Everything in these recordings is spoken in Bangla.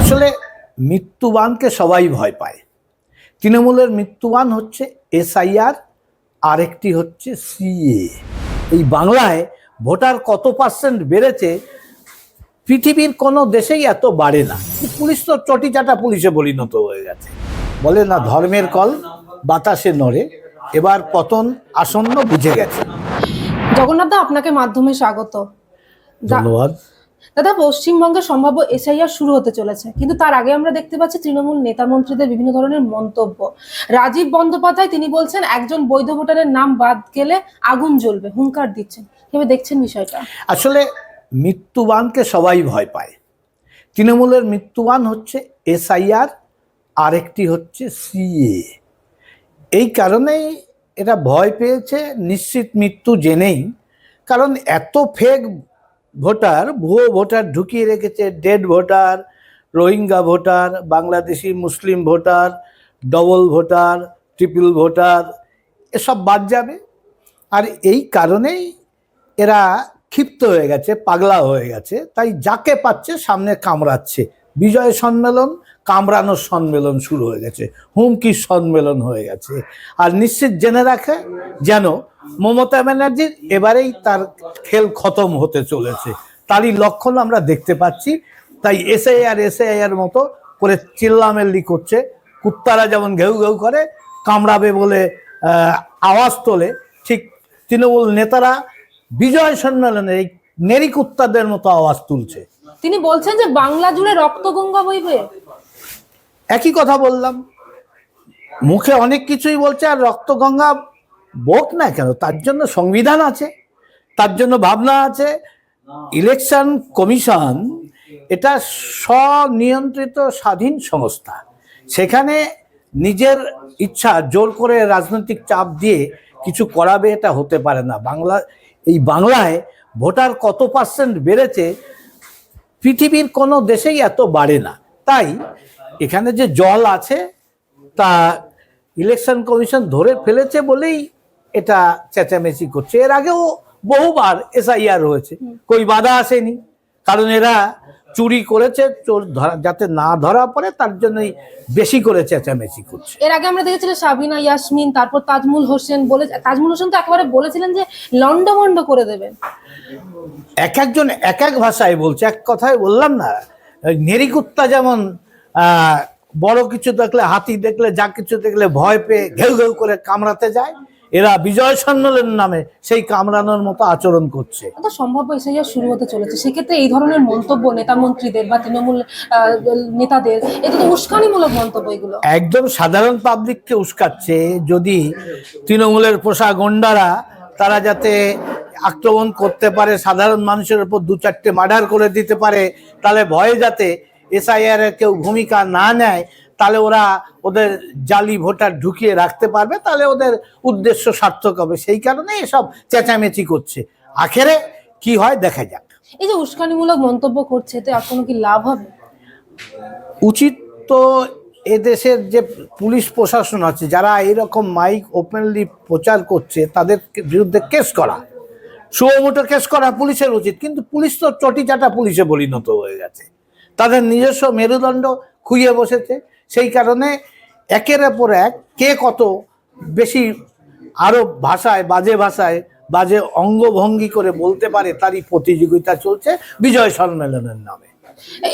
আসলে মৃত্যুবানকে সবাই ভয় পায়। তৃণমূলের মৃত্যুবান হচ্ছে এসআইআর আরেকটি হচ্ছে সিএ। এই বাংলায় ভোটার কত পার্সেন্ট বেড়েছে পৃথিবীর কোনো দেশেই এত বাড়ে না। পুলিশ তো চটিচাটা পুলিশে পরিণত হয়ে গেছে। বলে না ধর্মের কল বাতাসে নড়ে এবার পতন আসন্ন বুঝে গেছে। জগন্নাথ আপনাকে মাধ্যমে স্বাগত। ধন্যবাদ। দাদা, পশ্চিমবঙ্গে সম্ভাব্য এসআইআর শুরু হতে চলেছে, কিন্তু তার আগে আমরা দেখতে পাচ্ছি তৃণমূল নেতা মন্ত্রীদের বিভিন্ন ধরনের মন্তব্য। রাজীব বন্দ্যোপাধ্যায়, তিনি বলছেন, একজন বৈধ ভোটারের নাম বাদ গেলে আগুন জ্বলবে, হুঙ্কার দিচ্ছেন। কীভাবে দেখছেন বিষয়টা? আসলে মৃত্যুবানকে সবাই ভয় পায়। তৃণমূলের মৃত্যুবান হচ্ছে এসআইআর আরেকটি হচ্ছে সিএ এই কারণেই এটা ভয় পেয়েছে, নিশ্চিত মৃত্যু জেনেই। কারণ এত ফেক ভোটার, ভুয়ো ভোটার ঢুকিয়ে রেখেছে, dead voter, Rohingya voter, Bangladeshi মুসলিম voter, double voter, triple voter, এসব বাদ যাবে। আর এই কারণেই এরা ক্ষিপ্ত হয়ে গেছে, পাগলা হয়ে গেছে, তাই যাকে পাচ্ছে সামনে কামড়াচ্ছে। বিজয় সম্মেলন কামড়ানোর সম্মেলন শুরু হয়ে গেছে, হুমকির সম্মেলন হয়ে গেছে। আর নিশ্চিত জেনে রাখে যেন মমতা ব্যানার্জির এবারেই তার খেল খতম হতে চলেছে। তারই লক্ষণ আমরা দেখতে পাচ্ছি। তাই এস এসআইআর এসআইআর মতো করে চিল্লামেল্লি করছে। কুত্তারা যেমন ঘেউ ঘেউ করে, কামড়াবে বলে আওয়াজ তোলে, ঠিক তৃণমূল নেতারা বিজয় সম্মেলনে নেরি কুত্তাদের মতো আওয়াজ তুলছে। তিনি বলছেন যে বাংলা জুড়ে রক্তগঙ্গা বইবে। একই কথা বললাম। মুখে অনেক কিছুই বলছে, আর রক্তগঙ্গা বোক না কেন? তার জন্য সংবিধান আছে, তার জন্য ভাবনা আছে। ইলেকশন কমিশন এটা স্বনিয়ন্ত্রিত স্বাধীন সংস্থা। সেখানে নিজের ইচ্ছা জোর করে রাজনৈতিক চাপ দিয়ে কিছু করাবে এটা হতে পারে না। বাংলা, এই বাংলায় ভোটার কত পার্সেন্ট বেড়েছে, পৃথিবীর কোনো দেশেই এত বাড়ে না। তাই এখানে যে জল আছে তা ইলেকশন কমিশন ধরে ফেলেছে বলেই এটা চেঁচামেচি করছে। এর আগেও বহুবার এসআইআর হয়েছে। কই বাধা আসেনি। কারণ এরা চুরি করেছে চোর যাতে না ধরা পড়ে তার জন্যই বেশি করে চেঁচামেচি করছে। এর আগে আমরা দেখেছিলাম সাবিনা ইয়াসমিন তারপর তাজমুল হোসেন বলে তাজমুল হোসেন তো একেবারে বলেছিলেন যে লন্ডভন্ড করে দেবেন এক একজন এক এক ভাষায় বলছে। এক কথায় বললাম না। নেরিকুত্তা যেমন বড় কিছু দেখলে হাতি দেখলে যা কিছু দেখলে ভয় পেয়ে ঘেউ ঘেউ করে কামড়াতে যায় এরা বিজয় সম্মেলন নামে সেই কামড়ানোর মতো আচরণ করছে। সম্ভাব্য এসআইআর শুরু হতে চলেছে। সেক্ষেত্রে এই ধরনের মন্তব্য নেতা মন্ত্রীদের বা তৃণমূল নেতাদের এটা তো উস্কানিমূলক মন্তব্য এগুলো। একদম সাধারণ পাবলিককে উস্কাচ্ছে যদি তৃণমূলের পোষা গন্ডারা তারা যাতে আক্রমণ করতে পারে সাধারণ মানুষের উপর দু চারটে মার্ডার করে দিতে পারে তাহলে ভয়ে যাতে এসআইআর এর কেউ ভূমিকা না নেয় তাহলে ওরা ওদের জালি ভোটার ঢুকিয়ে রাখতে পারবে তাহলে ওদের উদ্দেশ্য সার্থক হবে। সেই কারণে এসব চেঁচামেচি করছে। আখেরে কি হয় দেখা যাক। এই যে উস্কানিমূলক মন্তব্য করছে এতে আর কোনো কি লাভ হবে? উচিত তো এদেশের যে পুলিশ প্রশাসন আছে যারা এইরকম মাইক ওপেনলি প্রচার করছে তাদের বিরুদ্ধে কেস করা। সুমোটো কেস করা পুলিশের উচিত। কিন্তু পুলিশ তো চটিচাটা পুলিশে পরিণত হয়ে গেছে। তাদের নিজস্ব মেরুদণ্ড খুইয়ে বসেছে। সেই কারণে একের পর এক কে কত বেশি আরও ভাষায় বাজে ভাষায় বাজে অঙ্গভঙ্গি করে বলতে পারে তারই প্রতিযোগিতা চলছে বিজয় সম্মেলনের নামে।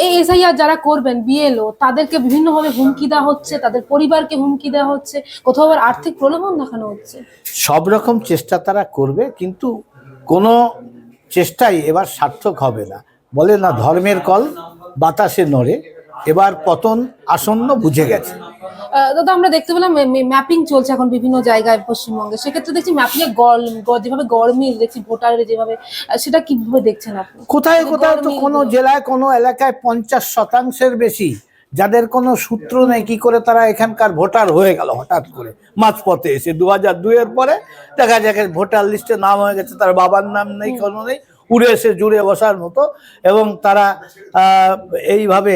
এই এসআইআর যারা করবেন বিএলও তাদেরকে বিভিন্নভাবে হুমকি দেওয়া হচ্ছে তাদের পরিবারকে হুমকি দেওয়া হচ্ছে কোথাও আবার আর্থিক প্রলোভন দেখানো হচ্ছে। সব রকম চেষ্টা তারা করবে কিন্তু কোনো চেষ্টাই এবার সার্থক হবে না। বলে না ধর্মের কল বাতাসে নড়ে এবার পতন আসন্ন বুঝে গেছে। দাদা আমরা দেখতে পেলাম ম্যাপিং চলছে এখন বিভিন্ন জায়গায় পশ্চিমবঙ্গে। সেক্ষেত্রে দেখছি ম্যাপিং এ গল যেভাবে গরমিল দেখছি ভোটারের যেভাবে সেটা কীভাবে দেখছেন আপনি? কোথায় কোথাও তো কোনো জেলায় কোনো এলাকায় পঞ্চাশ শতাংশের বেশি যাদের কোনো সূত্র নেই কি করে তারা এখানকার ভোটার হয়ে গেল হঠাৎ করে? মাঝপথে এসে দু হাজার দুইয়ের পরে দেখা যাক ভোটার লিস্টে নাম হয়ে গেছে তার বাবার নাম নেই কোনো নেই উড়ে এসে জুড়ে বসার মতো এবং তারা এইভাবে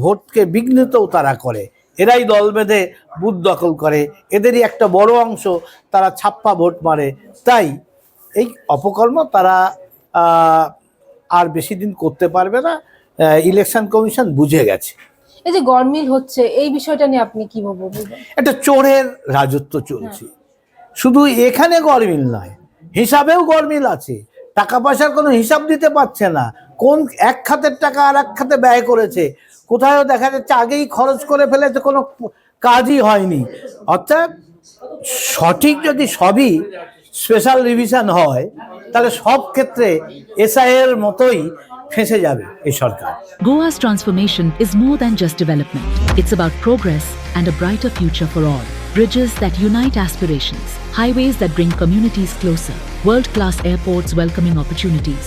ভোটকে বিঘ্নিতও তারা করে। এরাই দল বেঁধে বুথ দখল করে। এদেরই একটা বড় অংশ তারা ছাপ্পা ভোট মারে। তাই এই অপকর্ম তারা আর বেশি দিন করতে পারবে না। ইলেকশন কমিশন বুঝে গেছে। এই যে গরমিল হচ্ছে এই বিষয়টা নিয়ে আপনি কি বলবেন একটা চোরের রাজত্ব চলছে। শুধু এখানে গরমিল নয় হিসাবেও গরমিল আছে। টাকা পয়সার কোনো হিসাব দিতে পারছে না। কোন এক খাতের টাকা আর এক খাতে ব্যয় করেছে? কোথাও দেখা যাচ্ছে আগেই খরচ করে ফেলেছে কোনো কাজই হয়নি। অর্থাৎ সঠিক যদি সবই স্পেশাল রিভিশন হয় তাহলে সব ক্ষেত্রে এসআইয়ের মতোই ফেঁসে যাবে এই সরকার Goa's transformation is more than just development. It's about progress and a brighter future for all. Bridges that unite aspirations, highways that bring communities closer, world class airports welcoming opportunities.